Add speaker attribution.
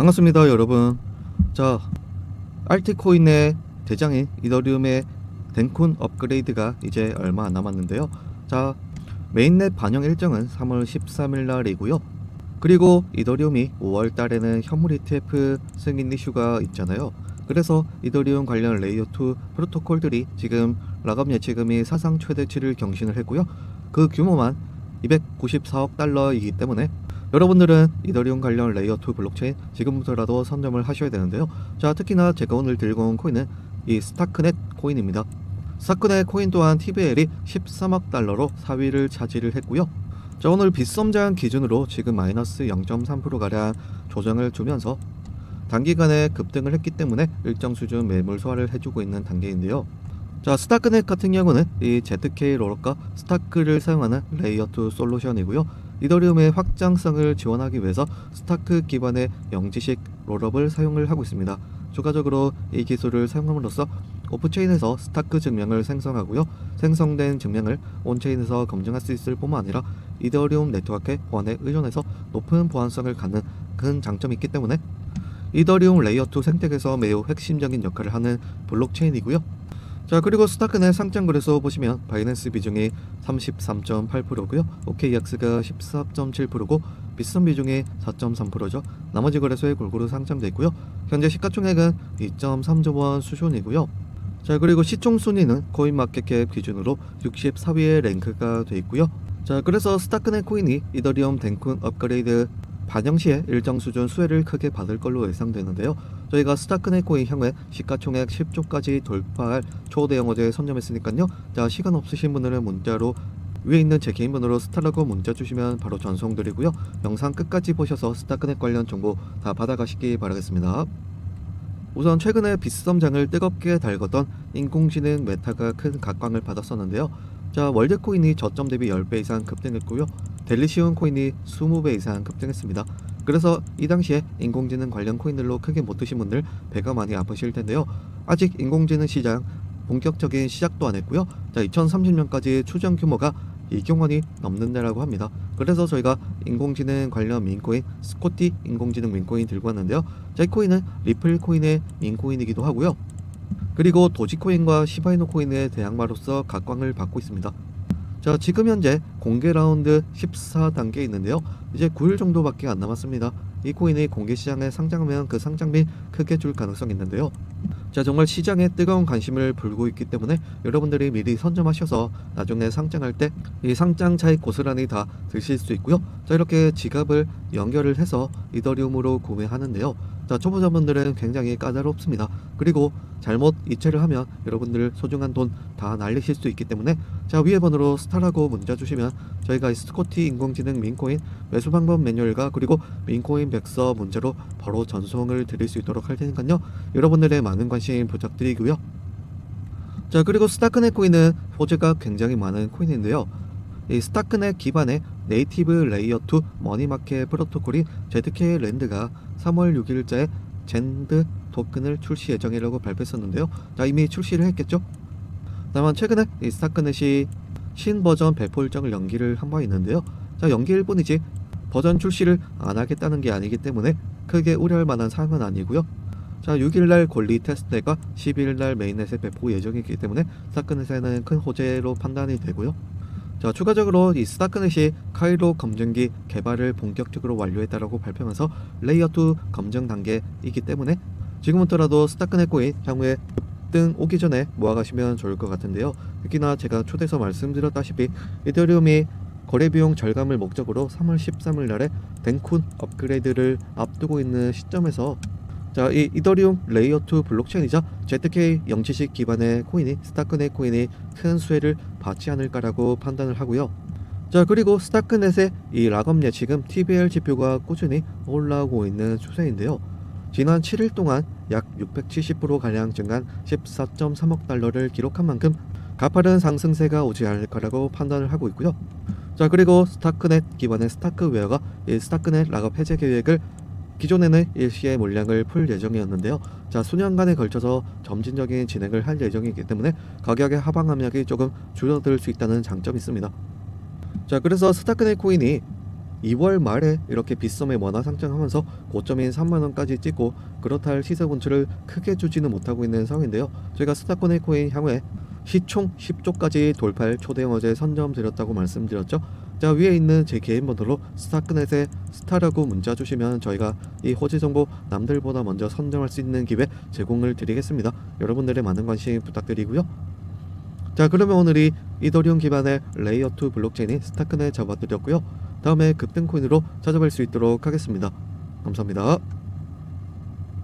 Speaker 1: 반갑습니다 여러분. 자 알티코인의 대장인 이더리움의 덴쿤 업그레이드가 이제 얼마 안 남았는데요. 자 메인넷 반영 일정은 3월 13일 날이고요. 그리고 이더리움이 5월 달에는 현물 ETF 승인 이슈가 있잖아요. 그래서 이더리움 관련 레이어2 프로토콜들이 지금 락업 예치금이 사상 최대치를 경신을 했고요. 그 규모만 294억 달러이기 때문에 여러분들은 이더리움 관련 레이어2 블록체인 지금부터라도 선점을 하셔야 되는데요. 자, 특히나 제가 오늘 들고 온 코인은 이 스타크넷 코인입니다. 스타크넷 코인 또한 TVL이 13억 달러로 4위를 차지를 했고요. 자, 오늘 빗썸장 기준으로 지금 마이너스 0.3%가량 조정을 주면서 단기간에 급등을 했기 때문에 일정 수준 매물 소화를 해주고 있는 단계인데요. 자, 스타크넷 같은 경우는 이 ZK 롤업과 스타크를 사용하는 레이어2 솔루션이고요. 이더리움의 확장성을 지원하기 위해서 스타크 기반의 영지식 롤업을 사용을 하고 있습니다. 추가적으로 이 기술을 사용함으로써 오프체인에서 스타크 증명을 생성하고요. 생성된 증명을 온체인에서 검증할 수 있을 뿐만 아니라 이더리움 네트워크의 보안에 의존해서 높은 보안성을 갖는 큰 장점이 있기 때문에 이더리움 레이어 2 생태계에서 매우 핵심적인 역할을 하는 블록체인이고요. 자 그리고 스타크넷 상장 거래소 보시면 바이낸스 비중이 33.8%고요. OKX가 14.7%고 빗썸 비중이 4.3%죠. 나머지 거래소에 골고루 상장돼 있고요. 현재 시가총액은 2.3조 원 수준이고요. 자 그리고 시총 순위는 코인마켓캡 기준으로 64위에 랭크가 돼 있고요. 자 그래서 스타크넷 코인이 이더리움 덴쿤 업그레이드 반영 시에 일정 수준 수혜를 크게 받을 걸로 예상되는데요. 저희가 스타크넷 코인 향후에 시가총액 10조까지 돌파할 초대형 어제 선점했으니까요. 자 시간 없으신 분들은 문자로 위에 있는 제 개인 번호로 스타라고 문자 주시면 바로 전송드리고요. 영상 끝까지 보셔서 스타크넷 관련 정보 다 받아가시기 바라겠습니다. 우선 최근에 빗썸장을 뜨겁게 달궜던 인공지능 메타가 큰 각광을 받았었는데요. 자 월드코인이 저점 대비 10배 이상 급등했고요. 델리시온 코인이 20배 이상 급등했습니다. 그래서 이 당시에 인공지능 관련 코인들로 크게 못 드신 분들 배가 많이 아프실 텐데요. 아직 인공지능 시장 본격적인 시작도 안 했고요. 자, 2030년까지 추정 규모가 2경 원이 넘는다라고 합니다. 그래서 저희가 인공지능 관련 민코인 스코티 인공지능 민코인 들고 왔는데요. 자, 이 코인은 리플 코인의 민코인이기도 하고요. 그리고 도지코인과 시바이노 코인의 대항마로서 각광을 받고 있습니다. 자 지금 현재 공개 라운드 14단계에 있는데요. 이제 9일 정도밖에 안 남았습니다. 이 코인이 공개 시장에 상장하면 그 상장비 크게 줄 가능성이 있는데요. 자 정말 시장에 뜨거운 관심을 불고 있기 때문에 여러분들이 미리 선점하셔서 나중에 상장할 때 이 상장 차익 고스란히 다 드실 수 있고요. 자 이렇게 지갑을 연결을 해서 이더리움으로 구매하는데요 자 초보자분들은 굉장히 까다롭습니다. 그리고 잘못 이체를 하면 여러분들 소중한 돈 다 날리실 수 있기 때문에 자 위에 번호로 스타라고 문자 주시면 저희가 이 스코티 인공지능 민코인 매수 방법 매뉴얼과 그리고 민코인 백서 문자로 바로 전송을 드릴 수 있도록 할 테니까요. 여러분들의 많은 관심 부탁드리고요. 자 그리고 스타크넷 코인은 호재가 굉장히 많은 코인인데요. 이 스타크넷 기반의 네이티브 레이어 2 머니마켓 프로토콜인 ZK 랜드가 3월 6일자에 젠드 토큰을 출시 예정이라고 발표했었는데요. 자 이미 출시를 했겠죠. 다만 최근에 이 스타크넷이 신 버전 배포 일정을 연기를 한 바 있는데요. 자 연기일 뿐이지 버전 출시를 안 하겠다는 게 아니기 때문에 크게 우려할 만한 사항은 아니고요. 자 6일날 권리 테스트가 12일날 메인넷에 배포 예정이기 때문에 스타크넷에는 큰 호재로 판단이 되고요. 자 추가적으로 이 스타크넷이 카이로 검증기 개발을 본격적으로 완료했다라고 발표하면서 레이어2 검증 단계이기 때문에 지금부터라도 스타크넷 코인 향후에 등 오기 전에 모아가시면 좋을 것 같은데요. 특히나 제가 초대에서 말씀드렸다시피 이더리움이 거래 비용 절감을 목적으로 3월 13일 날에 덴쿤 업그레이드를 앞두고 있는 시점에서 자, 이 이더리움 레이어 2 블록체인이자 ZK 영치식 기반의 코인이 스타크넷 코인이 큰 수혜를 받지 않을까라고 판단을 하고요. 자, 그리고 스타크넷의 이 락업 예치금 TBL 지표가 꾸준히 올라오고 있는 추세인데요. 지난 7일 동안 약 670%가량 증가한 14.3억 달러를 기록한 만큼 가파른 상승세가 오지 않을 거라고 판단을 하고 있고요. 자, 그리고 스타크넷 기반의 스타크웨어가 이 스타크넷 락업 해제 계획을 기존에는 일시에 물량을 풀 예정이었는데요. 자, 수년간에 걸쳐서 점진적인 진행을 할 예정이기 때문에 가격의 하방 압력이 조금 줄어들 수 있다는 장점이 있습니다. 자, 그래서 스타크넷 코인이 2월 말에 이렇게 빗썸에 원화 상승하면서 고점인 3만 원까지 찍고 그렇다 할 시세 본출을 크게 주지는 못하고 있는 상황인데요. 저희가 스타코네 코인 향후에 시총 10조까지 돌파할 초대형 어제 선점 드렸다고 말씀드렸죠. 자 위에 있는 제 개인 번호로 스타크넷에 스타라고 문자 주시면 저희가 이 호재 정보 남들보다 먼저 선점할 수 있는 기회 제공을 드리겠습니다. 여러분들의 많은 관심 부탁드리고요. 자 그러면 오늘이 이더리움 기반의 레이어2 블록체인인 스타크넷 잡아드렸고요. 다음에 급등 코인으로 찾아뵐 수 있도록 하겠습니다. 감사합니다.